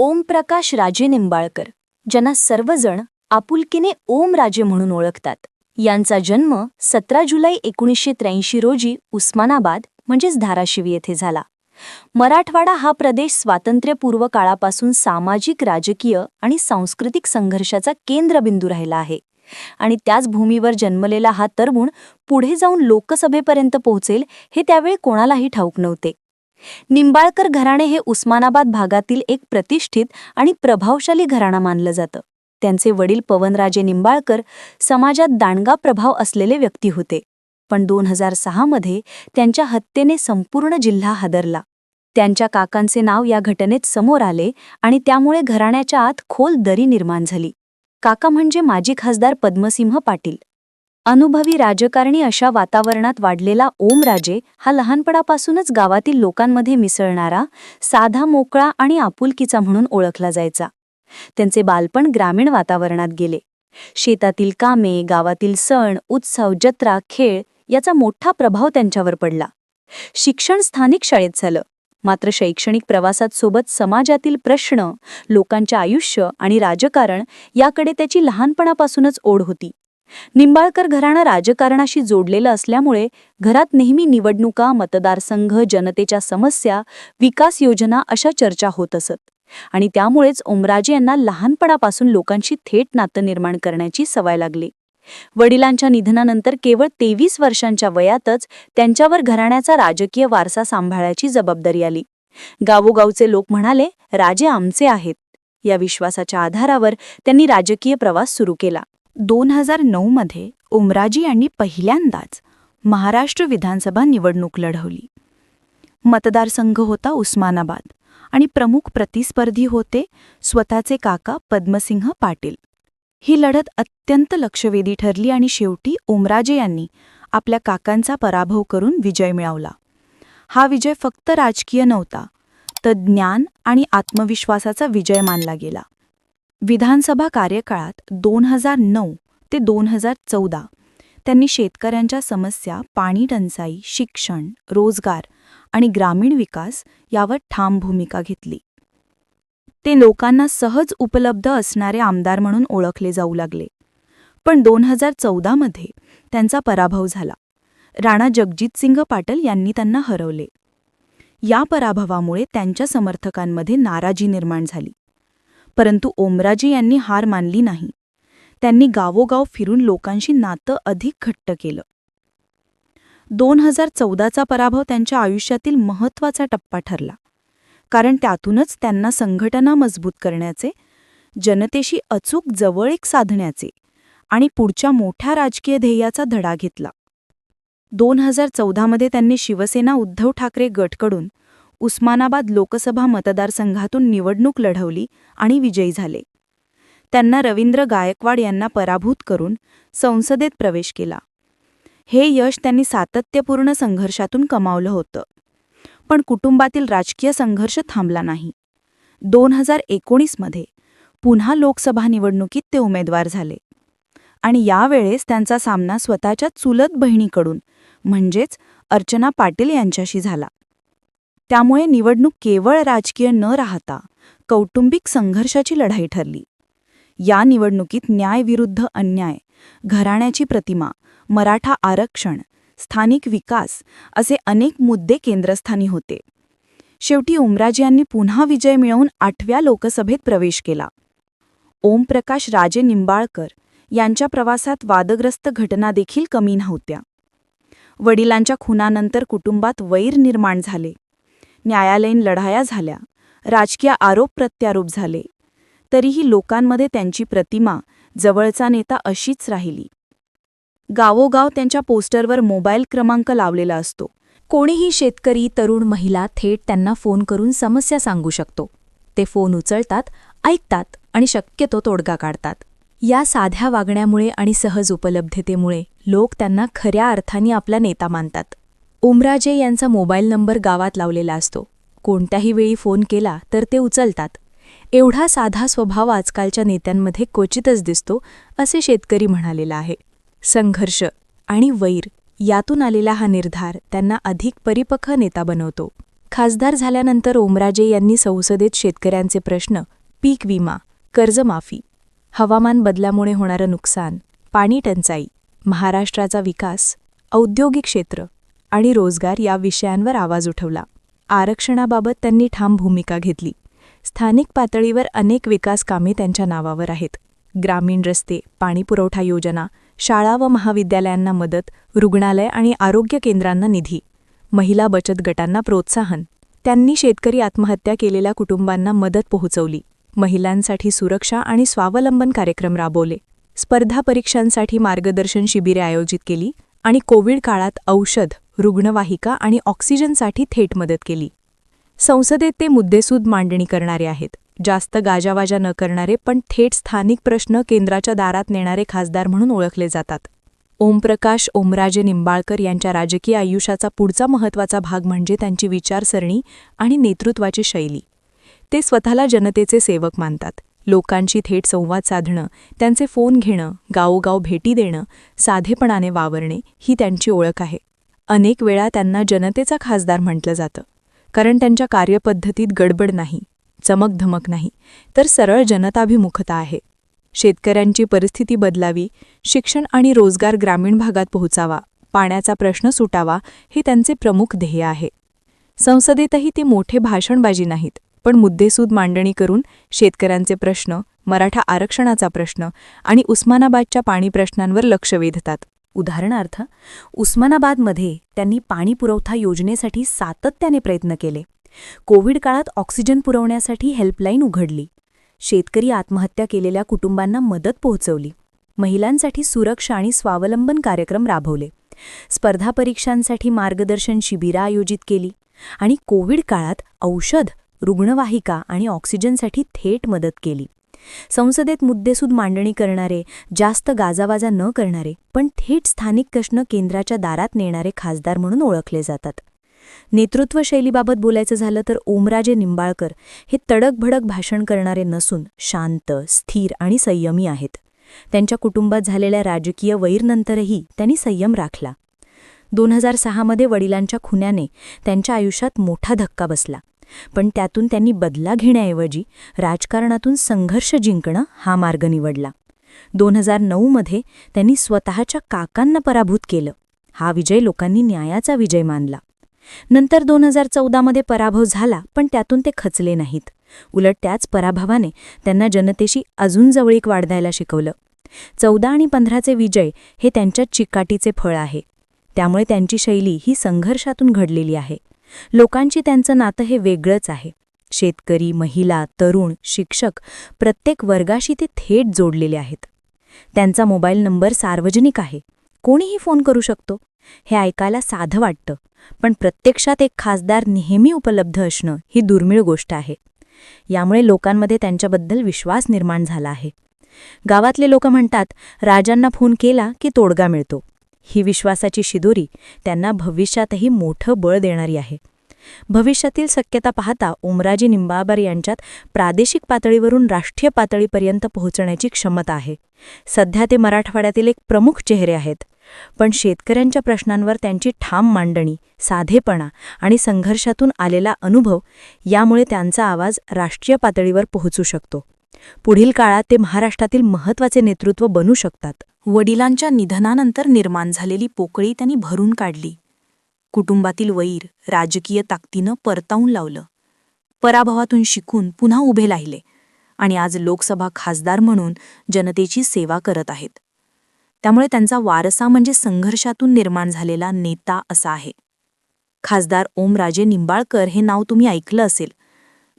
ओमप्रकाश राजे निंबाळकर ज्यांना सर्वजण आपुलकीने ओम राजे म्हणून ओळखतात. यांचा जन्म सतरा जुलै एकोणीसशे त्र्याऐंशी रोजी उस्मानाबाद म्हणजेच धाराशिव येथे झाला. मराठवाडा हा प्रदेश स्वातंत्र्यपूर्व काळापासून सामाजिक राजकीय आणि सांस्कृतिक संघर्षाचा केंद्रबिंदू राहिला आहे. आणि त्याच भूमीवर जन्मलेला हा तरुण पुढे जाऊन लोकसभेपर्यंत पोहोचेल हे त्यावेळी कोणालाही ठाऊक नव्हते. निंबाळकर घराणे हे उस्मानाबाद भागातील एक प्रतिष्ठित आणि प्रभावशाली घराणा मानलं जातं. त्यांचे वडील पवनराजे निंबाळकर समाजात दांडगा प्रभाव असलेले व्यक्ती होते. पण दोन हजार सहामध्ये त्यांच्या हत्येने संपूर्ण जिल्हा हादरला. त्यांच्या काकांचे नाव या घटनेत समोर आले आणि त्यामुळे घराण्याच्या आत खोल दरी निर्माण झाली. काका म्हणजे माजी खासदार पद्मसिंह पाटील. अनुभवी राजकारणी अशा वातावरणात वाढलेला ओमराजे हा लहानपणापासूनच गावातील लोकांमध्ये मिसळणारा साधा मोकळा आणि आपुलकीचा म्हणून ओळखला जायचा. त्यांचे बालपण ग्रामीण वातावरणात गेले. शेतातील कामे गावातील सण उत्सव जत्रा खेळ याचा मोठा प्रभाव त्यांच्यावर पडला. शिक्षण स्थानिक शाळेत झालं. मात्र शैक्षणिक प्रवासात सोबत समाजातील प्रश्न लोकांचे आयुष्य आणि राजकारण याकडे त्याची लहानपणापासूनच ओढ होती. निंबाळकर घराणं राजकारणाशी जोडलेलं असल्यामुळे घरात नेहमी निवडणुका मतदारसंघ जनतेच्या समस्या विकास योजना अशा चर्चा होत असत. आणि त्यामुळेच ओमराजे यांना लहानपणापासून लोकांशी थेट नातं निर्माण करण्याची सवय लागली. वडिलांच्या निधनानंतर केवळ तेवीस वर्षांच्या वयातच त्यांच्यावर घराण्याचा राजकीय वारसा सांभाळायची जबाबदारी आली. गावोगावचे लोक म्हणाले राजे आमचे आहेत. या विश्वासाच्या आधारावर त्यांनी राजकीय प्रवास सुरू केला. दोन हजार नऊमध्ये उमराजी यांनी पहिल्यांदाच महाराष्ट्र विधानसभा निवडणूक लढवली. मतदारसंघ होता उस्मानाबाद आणि प्रमुख प्रतिस्पर्धी होते स्वतःचे काका पद्मसिंह पाटील. ही लढत अत्यंत लक्षवेधी ठरली आणि शेवटी ओमराजे यांनी आपल्या काकांचा पराभव करून विजय मिळवला. हा विजय फक्त राजकीय नव्हता तर ज्ञान आणि आत्मविश्वासाचा विजय मानला गेला. विधानसभा कार्यकाळात दोन हजार नऊ ते दोन हजार चौदा त्यांनी शेतकऱ्यांच्या समस्या पाणी टंचाई शिक्षण रोजगार आणि ग्रामीण विकास यावर ठाम भूमिका घेतली. ते लोकांना सहज उपलब्ध असणारे आमदार म्हणून ओळखले जाऊ लागले. पण दोन हजार चौदामध्ये त्यांचा पराभव झाला. राणा जगजितसिंग पाटील यांनी त्यांना हरवले. या पराभवामुळे त्यांच्या समर्थकांमध्ये नाराजी निर्माण झाली. परंतु ओमराजे यांनी हार मानली नाही. त्यांनी गावोगाव फिरून लोकांशी नातं अधिक घट्ट केलं. दोन हजार चौदाचा पराभव त्यांच्या आयुष्यातील महत्त्वाचा टप्पा ठरला. कारण त्यातूनच त्यांना संघटना मजबूत करण्याचे जनतेशी अचूक जवळीक साधण्याचे आणि पुढच्या मोठ्या राजकीय ध्येयाचा धडा घेतला. दोन हजार चौदामध्ये त्यांनी शिवसेना उद्धव ठाकरे गटकडून उस्मानाबाद लोकसभा मतदारसंघातून निवडणूक लढवली आणि विजयी झाले. त्यांना रवींद्र गायकवाड यांना पराभूत करून संसदेत प्रवेश केला. हे यश त्यांनी सातत्यपूर्ण संघर्षातून कमावलं होतं. पण कुटुंबातील राजकीय संघर्ष थांबला नाही. दोन हजार एकोणीसमध्ये पुन्हा लोकसभा निवडणुकीत ते उमेदवार झाले. आणि यावेळेस त्यांचा सामना स्वतःच्या चुलत बहिणीकडून म्हणजेच अर्चना पाटील यांच्याशी झाला. त्यामुळे निवडणूक केवळ राजकीय न राहता कौटुंबिक संघर्षाची लढाई ठरली. या निवडणुकीत न्यायविरुद्ध अन्याय घराण्याची प्रतिमा मराठा आरक्षण स्थानिक विकास असे अनेक मुद्दे केंद्रस्थानी होते. शेवटी उमराजी यांनी पुन्हा विजय मिळवून आठव्या लोकसभेत प्रवेश केला. ओमप्रकाश राजे निंबाळकर यांच्या प्रवासात वादग्रस्त घटना देखील कमी नव्हत्या. वडिलांच्या खुनानंतर कुटुंबात वैर निर्माण झाले. न्यायालयीन लढाया झाल्या. राजकीय आरोप प्रत्यारोप झाले. तरीही लोकांमध्ये त्यांची प्रतिमा जवळचा नेता अशीच राहिली. गावोगाव त्यांच्या पोस्टरवर मोबाईल क्रमांक लावलेला असतो. कोणीही शेतकरी तरुण महिला थेट त्यांना फोन करून समस्या सांगू शकतो. ते फोन उचलतात ऐकतात आणि शक्यतो तोडगा काढतात. या साध्या वागण्यामुळे आणि सहज उपलब्धतेमुळे लोक त्यांना खऱ्या अर्थाने आपला नेता मानतात. उमराजे यांचा मोबाईल नंबर गावात लावलेला असतो. कोणत्याही वेळी फोन केला तर ते उचलतात. एवढा साधा स्वभाव आजकालच्या नेत्यांमध्ये क्वचितच दिसतो असे शेतकरी म्हणालेला आहे. संघर्ष आणि वैर यातून आलेला हा निर्धार त्यांना अधिक परिपक्व नेता बनवतो. खासदार झाल्यानंतर ओमराजे यांनी संसदेत शेतकऱ्यांचे प्रश्न पीक विमा कर्जमाफी हवामान बदलामुळे होणारं नुकसान पाणी टंचाई महाराष्ट्राचा विकास औद्योगिक क्षेत्र आणि रोजगार या विषयांवर आवाज उठवला. आरक्षणाबाबत त्यांनी ठाम भूमिका घेतली. स्थानिक पातळीवर अनेक विकास कामे त्यांच्या नावावर आहेत. ग्रामीण रस्ते पाणीपुरवठा योजना शाळा व महाविद्यालयांना मदत रुग्णालय आणि आरोग्य केंद्रांना निधी महिला बचत गटांना प्रोत्साहन त्यांनी शेतकरी आत्महत्या केलेल्या कुटुंबांना मदत पोहोचवली महिलांसाठी सुरक्षा आणि स्वावलंबन कार्यक्रम राबवले स्पर्धा परीक्षांसाठी मार्गदर्शन शिबिरे आयोजित केली आणि कोविड काळात औषध रुग्णवाहिका आणि ऑक्सिजनसाठी थेट मदत केली. संसदेत ते मुद्देसूद मांडणी करणारे आहेत. जास्त गाजावाजा न करणारे पण थेट स्थानिक प्रश्न केंद्राच्या दारात नेणारे खासदार म्हणून ओळखले जातात. ओमप्रकाश ओमराजे निंबाळकर यांच्या राजकीय आयुष्याचा पुढचा महत्त्वाचा भाग म्हणजे त्यांची विचारसरणी आणि नेतृत्वाची शैली. ते स्वतःला जनतेचे सेवक मानतात. लोकांशी थेट संवाद साधणं त्यांचे फोन घेणं गावोगाव भेटी देणं साधेपणाने वावरणे ही त्यांची ओळख आहे. अनेक वेळा त्यांना जनतेचा खासदार म्हटलं जातं. कारण त्यांच्या कार्यपद्धतीत गडबड नाही चमकधमक नाही तर सरळ जनताभिमुखता आहे. शेतकऱ्यांची परिस्थिती बदलावी शिक्षण आणि रोजगार ग्रामीण भागात पोहोचावा पाण्याचा प्रश्न सुटावा हे त्यांचे प्रमुख ध्येय आहे. संसदेतही ते मोठे भाषणबाजी नाहीत पण मुद्देसूद मांडणी करून शेतकऱ्यांचे प्रश्न मराठा आरक्षणाचा प्रश्न आणि उस्मानाबादच्या पाणी प्रश्नांवर लक्ष वेधतात. उदाहरणार्थ उस्मानाबादमध्ये त्यांनी पाणीपुरवठा योजनेसाठी सातत्याने प्रयत्न केले. कोविड काळात ऑक्सिजन पुरवण्यासाठी हेल्पलाईन उघडली. शेतकरी आत्महत्या केलेल्या कुटुंबांना मदत पोहोचवली. महिलांसाठी सुरक्षा आणि स्वावलंबन कार्यक्रम राबवले. स्पर्धा परीक्षांसाठी मार्गदर्शन शिबिरं आयोजित केली आणि कोविड काळात औषध रुग्णवाहिका आणि ऑक्सिजनसाठी थेट मदत केली. संसदेत मुद्देसूद मांडणी करणारे जास्त गाजावाजा न करणारे पण थेट स्थानिक प्रश्न केंद्राच्या दारात नेणारे खासदार म्हणून ओळखले जातात. नेतृत्व शैलीबाबत बोलायचं झालं तर ओमराजे निंबाळकर हे तडकभडक भाषण करणारे नसून शांत स्थिर आणि संयमी आहेत. त्यांच्या कुटुंबात झालेल्या राजकीय वैरनंतरही त्यांनी संयम राखला. दोन हजार सहामध्ये वडिलांच्या खुन्याने त्यांच्या आयुष्यात मोठा धक्का बसला. पण त्यातून त्यांनी बदला घेण्याऐवजी राजकारणातून संघर्ष जिंकणं हा मार्ग निवडला. दोन हजार नऊमध्ये त्यांनी स्वतःच्या काकांना पराभूत केलं. हा विजय लोकांनी न्यायाचा विजय मानला. नंतर दोन हजार चौदामध्ये पराभव झाला पण त्यातून ते खचले नाहीत. उलट त्याच पराभवाने त्यांना जनतेशी अजून जवळीक वाढवायला शिकवलं. चौदा आणि पंधराचे विजय हे त्यांच्या चिकाटीचे फळ आहे. त्यामुळे त्यांची शैली ही संघर्षातून घडलेली आहे. लोकांची त्यांचं नातं हे वेगळंच आहे. शेतकरी महिला तरुण शिक्षक प्रत्येक वर्गाशी ते थेट जोडलेले आहेत. त्यांचा मोबाईल नंबर सार्वजनिक आहे. कोणीही फोन करू शकतो. हे ऐकायला साधं वाटतं. पण प्रत्यक्षात एक खासदार नेहमी उपलब्ध असणं ही दुर्मिळ गोष्ट आहे. यामुळे लोकांमध्ये त्यांच्याबद्दल विश्वास निर्माण झाला आहे. गावातले लोक म्हणतात राजांना फोन केला की तोडगा मिळतो. ही विश्वासाची शिदोरी त्यांना भविष्यातही मोठं बळ देणारी आहे. भविष्यातील शक्यता पाहता उमराजी निंबाळकर यांच्यात प्रादेशिक पातळीवरून राष्ट्रीय पातळीपर्यंत पोहोचण्याची क्षमता आहे. सध्या ते मराठवाड्यातील एक प्रमुख चेहरे आहेत. पण शेतकऱ्यांच्या प्रश्नांवर त्यांची ठाम मांडणी साधेपणा आणि संघर्षातून आलेला अनुभव यामुळे त्यांचा आवाज राष्ट्रीय पातळीवर पोहोचू शकतो. पुढील काळात ते महाराष्ट्रातील महत्त्वाचे नेतृत्व बनू शकतात. वडिलांच्या निधनानंतर निर्माण झालेली पोकळी त्यांनी भरून काढली. कुटुंबातील वैर राजकीय ताकदीनं परतावून लावलं. पराभवातून शिकून पुन्हा उभे राहिले आणि आज लोकसभा खासदार म्हणून जनतेची सेवा करत आहेत. त्यामुळे त्यांचा वारसा म्हणजे संघर्षातून निर्माण झालेला नेता असा आहे. खासदार ओमराजे निंबाळकर हे नाव तुम्ही ऐकलं असेल.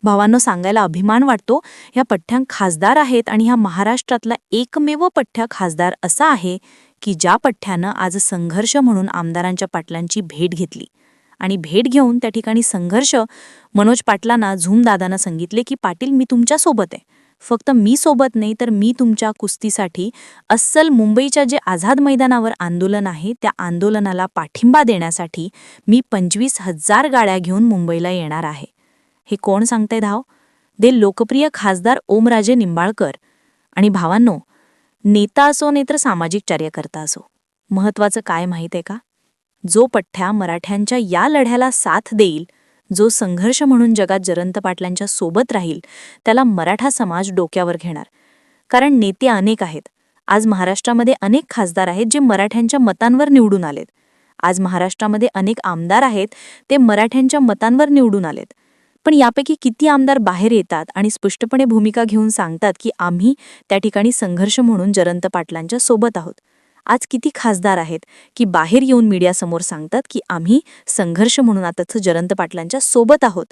भावांनो सांगायला अभिमान वाटतो. ह्या पठ्ठ्या खासदार आहेत आणि ह्या महाराष्ट्रातला एकमेव पठ्ठ्या खासदार असा आहे की ज्या पठ्ठ्यानं आज संघर्ष म्हणून आमदारांच्या पाटलांची भेट घेतली. आणि भेट घेऊन त्या ठिकाणी संघर्ष मनोज पाटलांना झूमदादांना सांगितले की पाटील मी तुमच्यासोबत आहे. फक्त मी सोबत नाही तर मी तुमच्या कुस्तीसाठी अस्सल मुंबईच्या जे आझाद मैदानावर आंदोलन आहे त्या आंदोलनाला पाठिंबा देण्यासाठी मी पंचवीस हजार गाड्या घेऊन मुंबईला येणार आहे. हे कोण सांगतंय धाव? दे लोकप्रिय खासदार ओमराजे निंबाळकर. आणि भावांनो नेता असो नेत्र सामाजिक कार्यकर्ता असो. महत्वाचं काय माहीत आहे का? जो पठ्ठ्या मराठ्यांच्या या लढ्याला साथ देईल जो संघर्ष म्हणून जगात जरंत पाटलांच्या सोबत राहील त्याला मराठा समाज डोक्यावर घेणार. कारण नेते अनेक आहेत. आज महाराष्ट्रामध्ये अनेक खासदार आहेत जे मराठ्यांच्या मतांवर निवडून आलेत. आज महाराष्ट्रामध्ये अनेक आमदार आहेत ते मराठ्यांच्या मतांवर निवडून आलेत. पण यापैकी किती आमदार बाहेर येतात आणि स्पष्टपणे भूमिका घेऊन सांगतात की आम्ही त्या ठिकाणी संघर्ष म्हणून जरंत पाटलांच्या सोबत आहोत. आज किती खासदार आहेत की बाहेर येऊन मीडियासमोर सांगतात की आम्ही संघर्ष म्हणून आताच जरंत पाटलांच्या सोबत आहोत.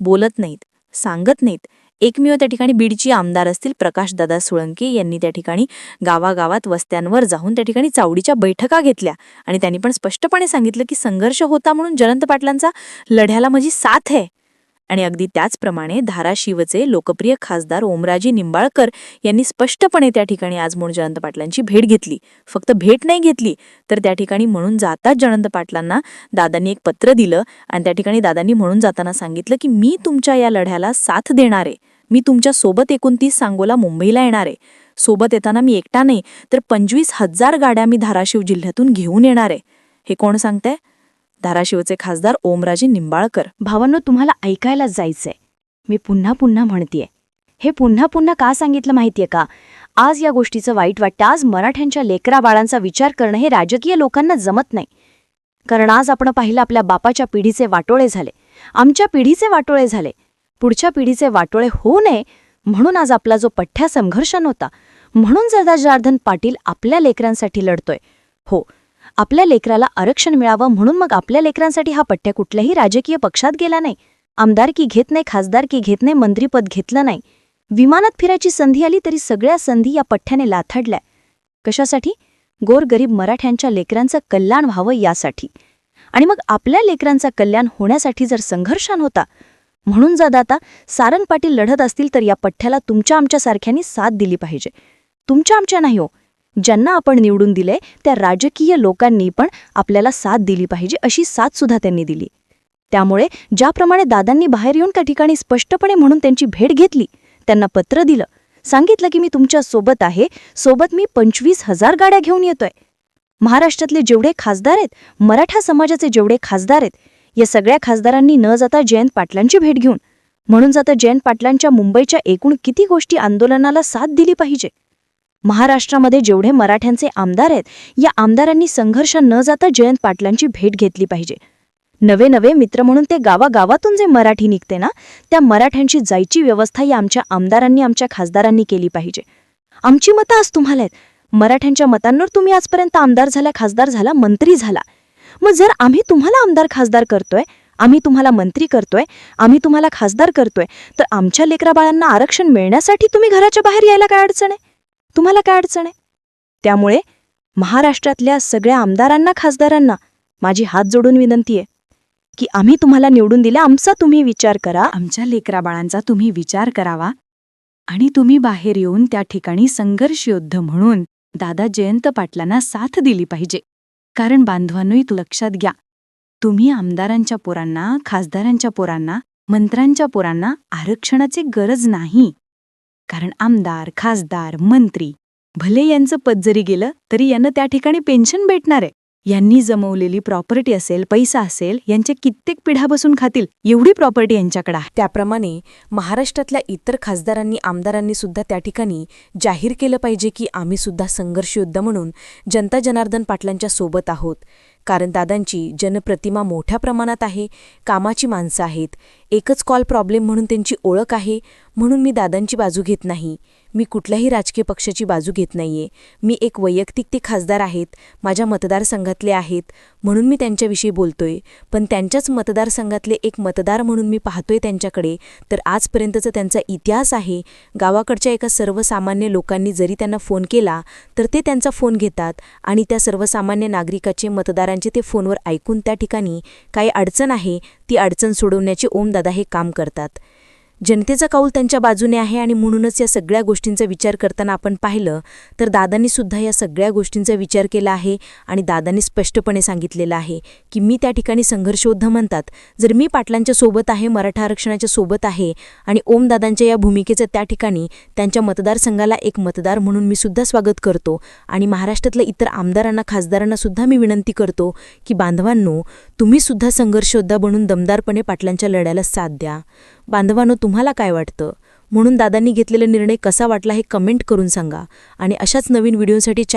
बोलत नाहीत सांगत नाहीत. एकमेव त्या ठिकाणी बीडची आमदार असतील प्रकाशदादा सोळंके यांनी त्या ठिकाणी गावागावात वस्त्यांवर जाऊन त्या ठिकाणी चावडीच्या बैठका घेतल्या आणि त्यांनी पण स्पष्टपणे सांगितलं की संघर्ष होता म्हणून जरंत पाटलांचा लढ्याला माझी साथ आहे. आणि अगदी त्याचप्रमाणे धाराशिवचे लोकप्रिय खासदार ओमराजी निंबाळकर यांनी स्पष्टपणे त्या ठिकाणी आज म्हणून जयंत पाटलांची भेट घेतली. फक्त भेट नाही घेतली तर त्या ठिकाणी म्हणून जाताच जयंत पाटलांना दादांनी एक पत्र दिलं आणि त्या ठिकाणी दादांनी म्हणून जाताना सांगितलं की मी तुमच्या या लढ्याला साथ देणार. आहे मी तुमच्यासोबत एकोणतीस सांगोला मुंबईला येणार आहे. सोबत येताना मी एकटा नाही तर पंचवीस हजार गाड्या मी धाराशिव जिल्ह्यातून घेऊन येणार आहे. हे कोण सांगतंय? धाराशिवचे खासदार ओमराजे निंबाळकर. भावांनो तुम्हाला ऐकायलाच जायचंय. मी पुन्हा पुन्हा म्हणतीये. हे पुन्हा पुन्हा का सांगितलं माहितीये का? आज या गोष्टीचं वाईट वाटतं. आज मराठ्यांच्या लेकरा बाळांचा विचार करणं हे राजकीय लोकांना जमत नाही. कारण आज आपण पाहिलं आपल्या बापाच्या पिढीचे वाटोळे झाले. आमच्या पिढीचे वाटोळे झाले. पुढच्या पिढीचे वाटोळे होऊ नये म्हणून आज आपला जो पठ्ठ्या संघर्ष नव्हता म्हणून जदा जनार्दन पाटील आपल्या लेकरांसाठी लढतोय. हो आपल्या लेकराला आरक्षण मिळावं म्हणून मग आपल्या लेकरांसाठी हा पट्ट्या कुठल्याही राजकीय पक्षात गेला नाही. आमदारकी घेत नाही खासदारकी घेत नाही मंत्रीपद घेतलं नाही. विमानात फिरायची संधी आली तरी सगळ्या संधी या पठ्ठ्याने लाथाडल्या. कशासाठी? गोरगरीब मराठ्यांच्या लेकरांचं कल्याण व्हावं यासाठी. आणि मग आपल्या लेकरांचं कल्याण होण्यासाठी जर संघर्षान होता म्हणून जर आता सारंग पाटील लढत असतील तर या पठ्ठ्याला तुमच्या आमच्यासारख्यांनी साथ दिली पाहिजे. तुमच्या आमच्या नाही हो ज्यांना आपण निवडून दिले त्या राजकीय लोकांनी पण आपल्याला साथ दिली पाहिजे अशी साथ सुद्धा त्यांनी दिली. त्यामुळे ज्याप्रमाणे दादांनी बाहेर येऊन त्या ठिकाणी स्पष्टपणे म्हणून त्यांची भेट घेतली त्यांना पत्र दिलं सांगितलं की मी तुमच्यासोबत आहे सोबत मी पंचवीस हजार गाड्या घेऊन येतोय. महाराष्ट्रातले जेवढे खासदार आहेत मराठा समाजाचे जेवढे खासदार आहेत या सगळ्या खासदारांनी न जाता जयंत पाटलांची भेट घेऊन म्हणून जाता जयंत पाटलांच्या मुंबईच्या एकूण किती गोष्टी आंदोलनाला साथ दिली पाहिजे? महाराष्ट्रामध्ये जेवढे मराठ्यांचे आमदार आहेत या आमदारांनी संघर्ष न जाता जयंत पाटलांची भेट घेतली पाहिजे. नवे नवे मित्र म्हणून ते गावागावातून जे मराठी निघते ना त्या मराठ्यांची जायची व्यवस्था या आमच्या आमदारांनी आमच्या खासदारांनी केली पाहिजे. आमची मतं आज तुम्हाला आहेत. मराठ्यांच्या मतांवर तुम्ही आजपर्यंत आमदार झाला खासदार झाला मंत्री झाला. मग जर आम्ही तुम्हाला आमदार खासदार करतोय आम्ही तुम्हाला मंत्री करतोय आम्ही तुम्हाला खासदार करतोय तर आमच्या लेकराबाळांना आरक्षण मिळण्यासाठी तुम्ही घराच्या बाहेर यायला काय अडचण आहे? तुम्हाला काय अडचण आहे? त्यामुळे महाराष्ट्रातल्या सगळ्या आमदारांना खासदारांना माझी हात जोडून विनंती आहे की आम्ही तुम्हाला निवडून दिले आमचा तुम्ही विचार करा. आमच्या लेकराबाळांचा तुम्ही विचार करावा आणि तुम्ही बाहेर येऊन त्या ठिकाणी संघर्ष योद्ध म्हणून दादा जयंत पाटलांना साथ दिली पाहिजे. कारण बांधवांनो तू लक्षात घ्या. तुम्ही आमदारांच्या पोरांना खासदारांच्या पोरांना मंत्र्यांच्या पोरांना आरक्षणाची गरज नाही. कारण आमदार खासदार मंत्री भले यांचं पद जरी गेलं तरी यांना त्या ठिकाणी पेन्शन भेटणार. आहे यांनी जमवलेली प्रॉपर्टी असेल पैसा असेल यांचे कित्येक पिढ्या बसून खातील एवढी प्रॉपर्टी यांच्याकडे आहे. त्याप्रमाणे महाराष्ट्रातल्या इतर खासदारांनी आमदारांनी सुद्धा त्या ठिकाणी जाहीर केलं पाहिजे की आम्ही सुद्धा संघर्ष म्हणून जनता जनार्दन पाटलांच्या सोबत आहोत. कारण दादांची जनप्रतिमा मोठ्या प्रमाणात आहे कामाची माणसं आहेत एकच कॉल प्रॉब्लेम म्हणून त्यांची ओळख आहे म्हणून मी दादांची बाजू घेत नाही. मी कुठल्याही राजकीय पक्षाची बाजू घेत नाहीये. मी एक वैयक्तिक ते खासदार आहेत माझ्या मतदारसंघातले आहेत म्हणून मी त्यांच्याविषयी बोलतोय. पण त्यांच्याच मतदारसंघातले एक मतदार म्हणून मी पाहतोय त्यांच्याकडे तर आजपर्यंतचा त्यांचा इतिहास आहे. गावाकडच्या एका सर्वसामान्य लोकांनी जरी त्यांना फोन केला तर ते त्यांचा फोन घेतात आणि त्या सर्वसामान्य नागरिकाचे मतदारांचे ते फोनवर ऐकून त्या ठिकाणी काही अडचण आहे ती अडचण सोडवण्याचे ओमदादा हे काम करतात. जनतेचा कौल त्यांच्या बाजूने आहे आणि म्हणूनच या सगळ्या गोष्टींचा विचार करताना आपण पाहिलं तर दादांनी सुद्धा या सगळ्या गोष्टींचा विचार केला आहे आणि दादांनी स्पष्टपणे सांगितलेलं आहे की मी त्या ठिकाणी संघर्षोद्ध म्हणतात जर मी पाटलांच्या सोबत आहे मराठा आरक्षणाच्या सोबत आहे आणि ओमदादांच्या या भूमिकेचं त्या ठिकाणी त्यांच्या मतदारसंघाला एक मतदार म्हणून मी सुद्धा स्वागत करतो आणि महाराष्ट्रातल्या इतर आमदारांना खासदारांना सुद्धा मी विनंती करतो की बांधवांनो तुम्ही सुद्धा संघर्षयोद्धा बनून दमदारपणे पाटलांच्या लढ्याला साथ द्या. बांधवांनो तुम्हाला काय वाटतं? म्हणून दादांनी घेतलेला निर्णय कसा वाटला हे कमेंट करून सांगा. आणि अशाच नवीन व्हिडिओसाठी चॅ